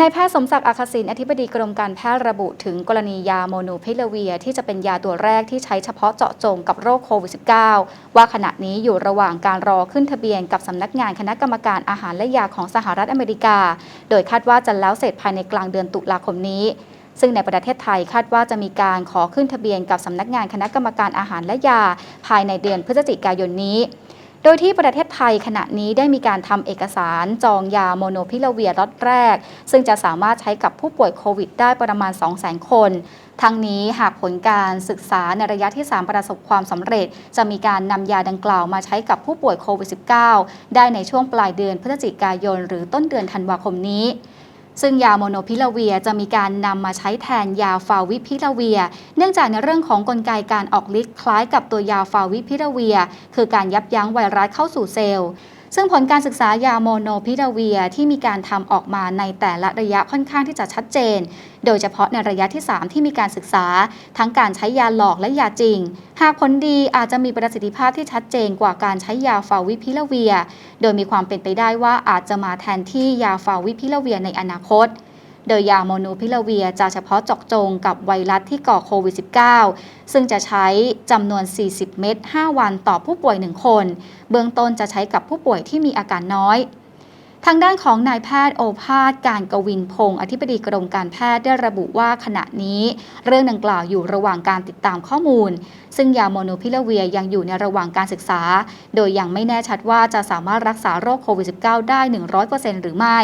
นายแพทย์สมศักดิ์อัคศินอธิบดีกรมการแพทย์ระบุถึงกรณียาโมนูพิลาเวีย ที่จะเป็นยาตัวแรกที่ใช้เฉพาะเจาะจงกับโรคโควิด -19 ว่าขณะนี้อยู่ระหว่างการรอขึ้นทะเบียนกับสำนักงานคณะกรรมการอาหารและยาของสหรัฐอเมริกา โดยคาดว่าจะแล้วเสร็จภายในกลางเดือนตุลาคมนี้ ซึ่งในประเทศไทยคาดว่าจะมีการขอขึ้นทะเบียนกับสำนักงานคณะกรรมการอาหารและยา ภายในเดือนพฤศจิกายนนี้ โดยที่ประเทศไทยขณะนี้ได้มีการทำเอกสารจองยาโมโนพิลาเวียล็อตแรก ซึ่งจะสามารถใช้กับผู้ป่วยโควิดได้ประมาณ 200,000 คนทั้งนี้หากผลการศึกษาในระยะที่ 3 ประสบความสำเร็จ จะมีการนำยาดังกล่าวมาใช้กับผู้ป่วยโควิด -19 ได้ในช่วงปลายเดือนพฤศจิกายน หรือต้นเดือนธันวาคมนี้ ซึ่งยาโมโนพิลาเวียจะมีการนำมาใช้แทนยาฟาวิพิลาเวีย เนื่องจากในเรื่องของกลไกการออกฤทธิ์คล้ายกับตัวยาฟาวิพิลาเวีย คือการยับยั้งไวรัสเข้าสู่เซลล์ ซึ่งผลการศึกษายาโมโนพิลาเวียที่มีการทำออกมาในแต่ละระยะค่อนข้างที่จะชัดเจน โดยเฉพาะในระยะที่ 3 ที่มีการศึกษา ทั้งการใช้ยาหลอกและยาจริง หากผลดีอาจจะมีประสิทธิภาพที่ชัดเจนกว่าการใช้ยาฟาวิพิลาเวีย โดยมีความเป็นไปได้ว่าอาจจะมาแทนที่ยาฟาวิพิลาเวียในอนาคต โดยยาโมนูพิลาเวียจะเฉพาะเจาะจงกับไวรัสที่ก่อโควิด -19 ซึ่งจะใช้จำนวน 40 เม็ด 5 วันต่อผู้ป่วย 1 คน เบื้องต้นจะใช้กับผู้ป่วยที่มีอาการน้อย ทางด้านของนายแพทย์โอภาสการกวินพงศ์อธิบดีกรมการแพทย์ได้ระบุว่าขณะนี้ เรื่องดังกล่าวอยู่ระหว่างการติดตามข้อมูล ซึ่งยาโมโนพิลาเวียยังอยู่ในระหว่างการศึกษา โดยยังไม่แน่ชัดว่าจะสามารถรักษาโรคโควิด -19 ได้ 100%หรือไม่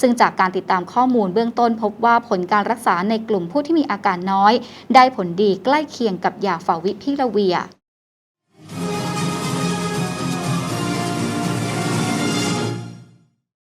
ซึ่งจากการติดตามข้อมูลเบื้องต้นพบว่าผลการรักษาในกลุ่มผู้ที่มีอาการน้อย ได้ผลดีใกล้เคียงกับยาฟาวิพิลาเวีย